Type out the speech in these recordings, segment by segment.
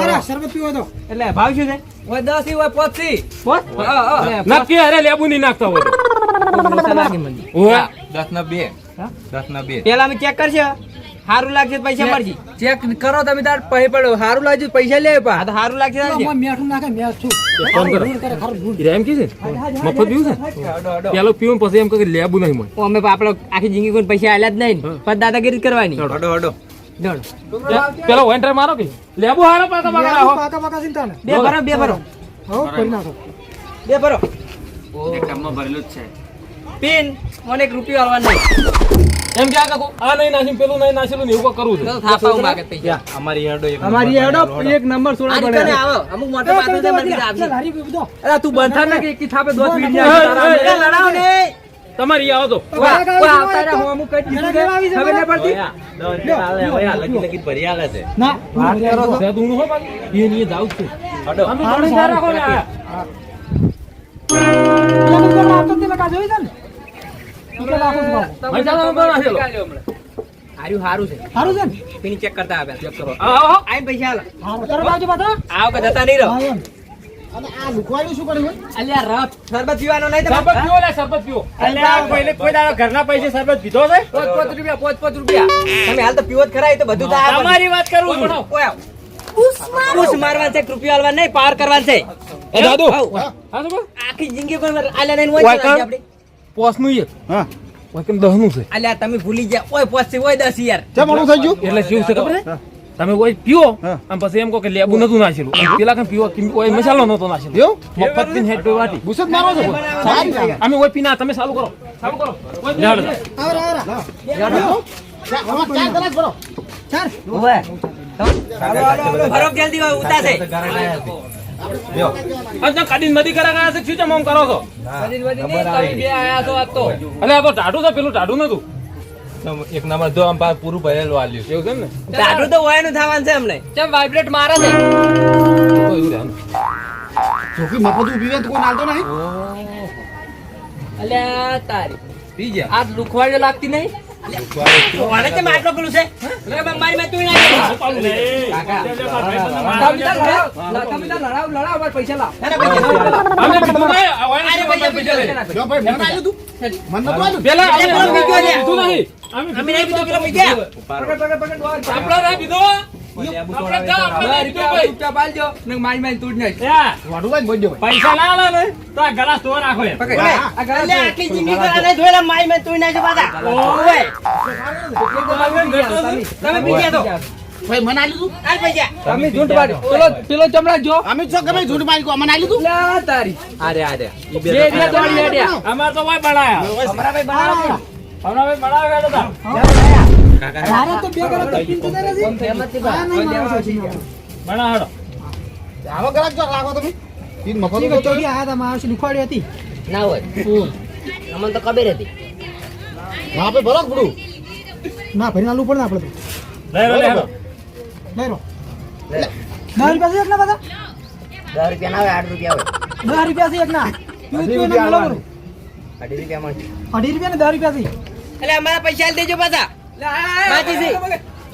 અરે શરબત પીવો તો. એટલે ભાવ શું છે? ઓય દસથી ઓય પાંચથી પોત? નક્કી અરે લેબુ નહીં નાખતા હોય. દસ ના બે. હા? દસ ના બે. પેલા અમે ચેક કરશે. સારું લાગશે પૈસા મળશે. ચેક કરો તમે તાર પૈ પડો સારું લાગશે તો પૈસા લે પા. તો સારું લાગશે તો આમાં નાખે મેં છું. ફોન કરો. કી છે? મફત પીવું છે? પેલો પીવું પછી એમ કહે કે લેબુ નહીં મળે. અમે આપડે આખી જિંદગી કોઈ પૈસા આલ્યા જ નહીં. પણ દાદાગીરી જ કરવાની. હડો હડો. પેલો વેન્ટર મારો કે? લેબુ હારો પાકા પાકા પાકા પાકા ચિંતા ને બે ભરો બે ભરો. હો કરી નાખો. બે ભરો. પિન મને એક રૂપિયો આલવા નહીં એમ કે આ કાકુ, આ નહીં નાખ્યું પેલું નહીં નાખેલું ને એવું કરવું છે? તો માગે પૈસા. અમારી હેડો એક અમારી હેડો એક નંબર સોળા બને પડે. આવો. અમુક મોટા પાત્ર છે મને બધો. અરે તું બંધા ના કે એકી થાપે દોત ને તમારી આવો તો આવતા હું અમુક કઈ દીધું છે. ખબર નહીં પડતી. લગી લગી ભરી આલે છે. ના વાત કરો હો બાકી. એ હડો રાખો ને. ચેક કરતા આવ્યા. ચેક કરો. આવો, આવો. પૈસા આલો. હારું. તારો બાજુ પાછા? આવો જતા નહીં રહો. અને આ લુખવાડ્યું શું કર્યું અલ્યા રફ શરબત પીવાનો નહીં શરબત પીવો લે, શરબત પીવો. પોચ પોચ રૂપિયા પોચ પોચ રૂપિયા તમે હાલ તો પીવો જ ખરા એ તો બધું થાય તમારી વાત કરું છું. ઓય મારવા છે કે આલવા નહીં પાર કરવા છે. એ દાદુ. આખી જિંદગી કોઈ આલ્યા નહીં હોય ઓય છે નું આપણી. એક. ઓય કેમ દહનું છે. અલ્યા તમે ભૂલી ગયા. ઓય પોચ છે ઓય દસ યાર. એટલે શું છે ખબર છે? તમે કોઈ પીઓ અને પછી એમ કહો કે લેબુ નતું નાખેલું. અને પેલા કઈ પીવો? કે ઓય મસાલો નતો નાખેલો. મફત પીને હેડ પે વાટી. અમે ઓય પીના તમે ચાલુ કરો. ચાલુ કરો. ઓય પીના. આવરા, આવરા. ચાર. ઓય જલ્દી ઉતાસે. નદી કરા ગયા છે? શું છે આમ કરો છો? અલે આ તો ટાઢું છે પેલું ટાઢું નતું. એક નંબર જો આમ પા- પૂરું ભરેલું આલ્યું એવું છે ને દાદુ તો હોયનું થવાનું છે અમને ચમ વાઇબ્રેટ મારે છે રહે. જોકી મફત ઊભી હોય તો કોઈ નાલતો નહીં. અલ્યા તારી પી ગયા આજ લુખવાડે લાગતી નહીં પૈસા લાવ અમે? પેલા બીજો પકડ, પકડ પકડ ના. પૈસા ના આલે તો આ ગલાસ તો રાખો આટલી જિંદગી કરા ધોયેલા મેં નાખ પાછા. તમે પી ગયા તો ભાઈ, મને તું? આલ પૈસા તમે ઝૂંટ ચમડા જો. અમે છો ગમે ઝૂંટ મારી. મને આલ્યું તું? લા તારી. અરે આરે. ઈ બે અમારે તો ભાઈ બનાયા. અમારા ભાઈ બનાવો. હમણાં હતા મારે તો બે ગળા તો પીન નથી. આ નહીં મારો છે. બનાવડો આવો ગળા જો રાખો તમે. પીન મફત ઊભી ચોરી આયા તા, મારા લુખવાડી હતી. ના હોય અમને તો હતી ભરો ભરું. ના ભરી નાલું પડે આપણે તો. લઈ લો, લઈ લો. લઈ રો. દસ રૂપિયા છે એકના બધા? દસ રૂપિયા ના હોય આઠ રૂપિયા હોય દસ છે ના. અઢી રૂપિયા અઢી રૂપિયા ને દસ રૂપિયા છે. એટલે અમારા પૈસા દેજો પાછા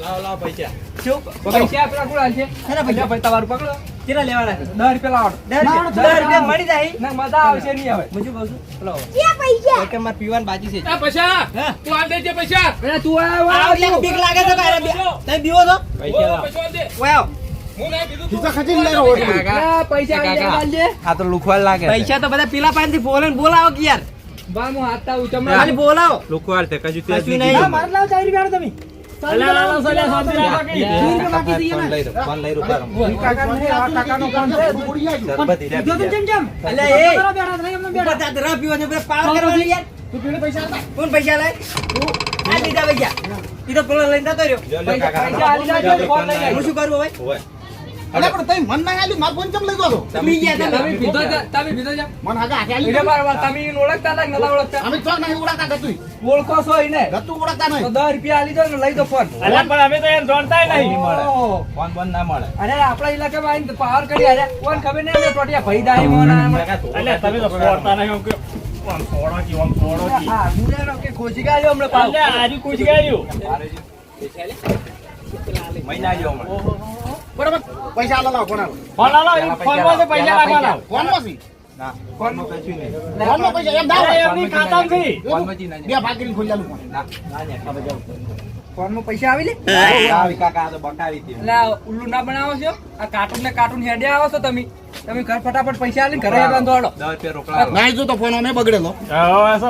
લાવ લાવ પૈસા શું પૈસા આપણા કોણ એના પૈસા તમારું પકડો કેટલા લેવાના છે દસ રૂપિયા લાવો દસ રૂપિયા મળી જાય ના મજા આવશે નહીં હવે શું કહું છું પૈસા કે માર પીવાન બાજી છે આ પૈસા તું આલ દેજે પૈસા અરે તું આ બીક લાગે તો કારે તને બીવો તો પૈસા પૈસા દે. વાવ. પૈસા તો બધા પેલા પાણી થી બોલે બોલાવો કે યાર હું હાથતા તમને ખાલી બોલાવો. લુખવાડ છે કજુ તે કશું નહીં. મારે લાવો ચાર રૂપિયા તમે. એ. તા તું પૈસા હતા કોણ પૈસા લાય આ લીધા પૈસા ઈ તો પેલો લઈને જતો રહ્યો. પૈસા હું શું કરું હવે? અલે પણ તઈ મન ના આલ્યું માર ફોન ચમ લઈ ગયો તમે ગયા તમે પીધો તમે પીધો મન હાગે આલી બાર તમે ઈને ઓળખતા નતા ઓળખતા? અમે નહીં ઓળખો છો ઈને ગતું તો નહીં. દસ રૂપિયા આલી દો ને લઈ દો ફોન. નહીં. મળે. ફોન બોન ના મળે. અરે આપણા ઇલાકામાં આવીને પાવર કરી અરે કોણ ખબર નહીં અમે ટોટિયા ભઈ દાઈ મોના કાકા, તો હા મુરેનો કે ખોજી ગાયો હમણે પાવ મહિના મળે. બરાબર? પૈસા આલો લાવો ફોન આલો. ફોનમાં પૈસા લાવવાના. ફોનમાં સી ના, ફોનમાં કશું નહીં. ફોનમાં પૈસા એમ દાવ ફોનમાંથી ના બે ભાગ કરીને ખોલી આલું ફોન ના, ના, ના. ફોનમાં પૈસા આવી લે આવી કાકા, તો બકાવી હતી. એટલે ઉલ્લુ ના બનાવો છો? આ કાર્ટૂન ને કાર્ટૂન હેડે આવો છો તમે. તમે ઘર ફટાફટ પૈસા આલીને ઘરે હેડવાનું દોડો દસ રૂપિયા રોકડા નાઈ જો તો ફોન અમે બગડેલો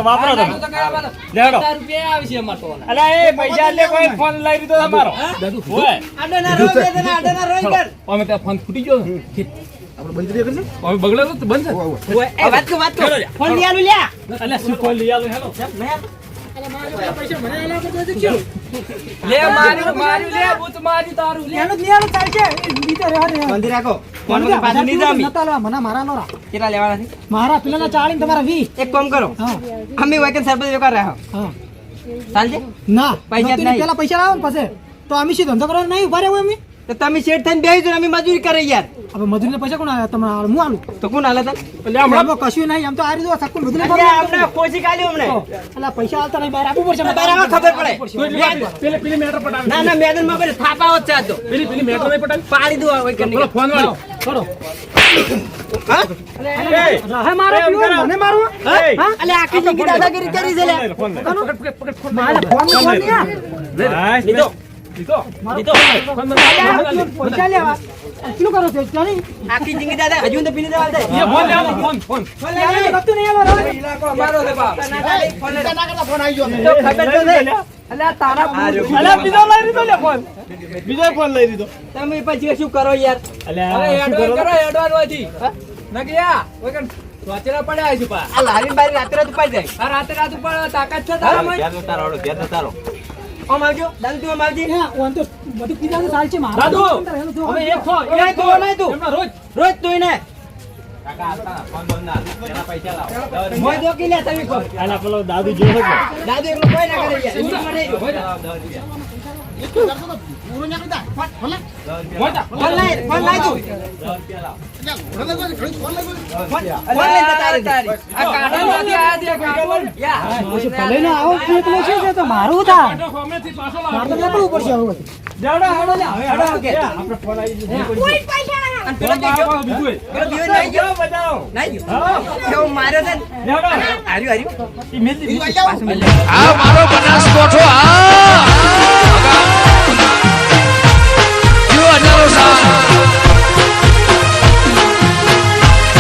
વાપરો તમે? તો કયા વાળો? પચાસ રૂપિયા આવશે અમારે તો. આડે ના બે જણા, આડે ના રોય કર. અમે ત્યાં ફોન ફૂટી ગયો. આપણે બંધ કરી દે હવે બગડેલો તો બંધ છે ઓય, એ વાત કે વાત કો ફોન લઈ આલું લ્યા અલે માર્યું માર્યું લે ભૂત માર્યું તારું લે બંધી રાખો. ફોન વગર પાછું હેલો જામી કેટલા લેવાના છે? મારા પેલા ચાળી તમારા વી એક કામ કરો. અમે વેકન સરબત વેકાર રહ્યા. હા. ચાલજે ના. પૈસા. પેલા પૈસા લાવો ને પછી. તો અમે શું ધંધો કરવાનો? નહીં ઊભા રહેવું અમે તો તમે શેઠ થઈને બેહી જાઓ, અમે મજૂરી કરે યાર. હવે મજૂરીને પૈસા કોણ આવ્યા તમે હું આલું? તો કોણ આલે તને? એટલે હમણાં કશું નહીં આમ તો આ રીતે સક્કું બધું અલ્યા, આપણે ખોજી કાલી અમને એટલે પૈસા આલતા નહીં બહાર આપવું પડશે બહાર આવો ખબર પડે. પેલે પેલી મેટર પટાવી. ના ના મેદનમાં પેલે થાપા જ છે પેલી પેલી મેટર નહીં પટાવી. પાડી દો હવે કે ફોન વાળો. છોડો મારો મને મારવો? આખી જિંદગી દાદાગીરી કરી છે લે મારા ફોન નો ફોન નહીં આ. લીધો ફોન અલ્યા, પૈસા લેવા. શું કરો છો? જાણી? આખી જિંદગી દાદા હજુ તો પીલી દેવા દે. ફોન લેવાનો ફોન ફોન. અલ્યા, ગતું નહીં આલો, ઇલાકો અમારો છે બાપ. ફોન ના કરતા ફોન આવી ગયો. તો ખબર તો નહીં અલ્યા તારા તમે પછી શું કરો યાર? હવે એડવાન્સ કરો? એડવાન્સ પા આ લારી બારી રાત્રે રાત ઉપાડી જાય. આ રાતે રાત ઉપર તાકાત છે ઘેર ઘેર રહો. આવજો દાદુ હા, ઓન તો બધું ચાલશે. મારા. દાદુ! એક છો તું. રોજ રોજ તું એને. કો દાદુ એટલું કોઈ ના કરે. યાર એની મને જો. પૂરો ના કરતા ફોન ફોન લાય. મોટા ફોન ફોન ગયો, ગયો. આ આવો ફેંકલો છે તે તો મારું થાય કાઢો સામેથી પાછો મારે તો લાવો નીકળવું પડશે હવે હડો કે અને પેલો ગયો, પેલો બીજો નહીં ગયો નહીં ગયો માર્યો છે ને? હાર્યું હાર્યું ઈ આવો. પાછું આ મારો બનાસકોઠો Rosa.